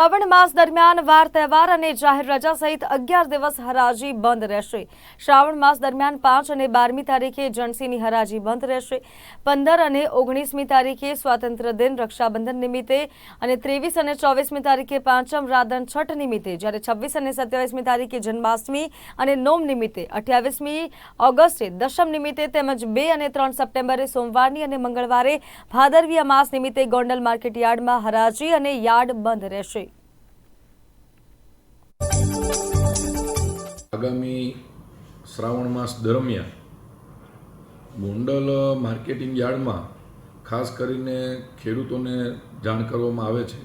શ્રાવણ માસ દરમિયાન વાર તહેવાર અને જાહેર રજા સહિત અગિયાર દિવસ હરાજી બંધ રહેશે. શ્રાવણ માસ દરમિયાન પાંચ અને બારમી તારીખે જણસીની હરાજી બંધ રહેશે. પંદર અને ઓગણીસમી તારીખે સ્વાતંત્ર્ય દિન રક્ષાબંધન નિમિત્તે અને ત્રેવીસ અને ચોવીસમી તારીખે પાંચમ રાધન છઠ નિમિત્તે. જ્યારે છવ્વીસ અને સત્યાવીસમી તારીખે જન્માષ્ટમી અને નોમ નિમિત્તે. અઠ્યાવીસમી ઓગસ્ટે દશમ નિમિત્તે તેમજ બે અને ત્રણ સપ્ટેમ્બરે સોમવારની અને મંગળવારે ભાદરવી અમાસ નિમિત્તે ગોંડલ માર્કેટ યાર્ડમાં હરાજી અને યાર્ડ બંધ રહેશે. આગામી શ્રાવણ માસ દરમિયાન ગોંડલ માર્કેટિંગ યાર્ડમાં ખાસ કરીને ખેડૂતોને જાણ કરવામાં આવે છે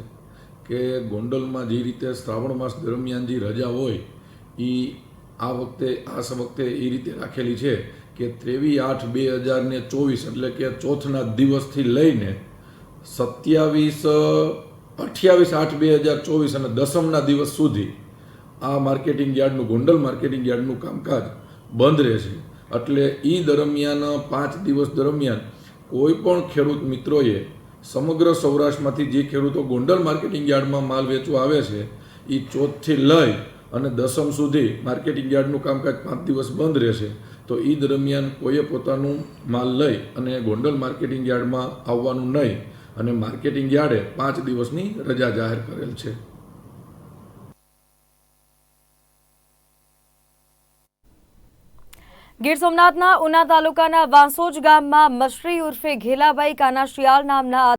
કે ગોંડલમાં જે રીતે શ્રાવણ માસ દરમિયાન જે રજા હોય એ આ વખતે આ વખતે એ રીતે રાખેલી છે કે ત્રેવીસ આઠ બે હજાર ને ચોવીસ એટલે કે ચોથના દિવસથી લઈને સત્યાવીસ, અઠ્યાવીસ આઠ બે હજાર ચોવીસ અને દસમના દિવસ સુધી આ માર્કેટિંગ યાર્ડનું, ગોંડલ માર્કેટિંગ યાર્ડનું કામકાજ બંધ રહેશે. એટલે એ દરમિયાન, પાંચ દિવસ દરમિયાન, કોઈ પણ ખેડૂત મિત્રોએ સમગ્ર સૌરાષ્ટ્રમાંથી જે ખેડૂતો ગોંડલ માર્કેટિંગ યાર્ડમાં માલ વેચવા આવે છે એ ચોથથી લઈ અને દસમ સુધી માર્કેટિંગ યાર્ડનું કામકાજ પાંચ દિવસ બંધ રહેશે. તો એ દરમિયાન કોઈએ પોતાનું માલ લઈ અને ગોંડલ માર્કેટિંગ યાર્ડમાં આવવાનું નહીં. અને માર્કેટિંગ યાર્ડે પાંચ દિવસની રજા જાહેર કરેલ છે. ગીર સોમનાથના ઉના તાલુકાના વાંસોજ ગામમાં મશ્રી ઉર્ફે ઘેલાભાઈ કાનાશિયાલ નામના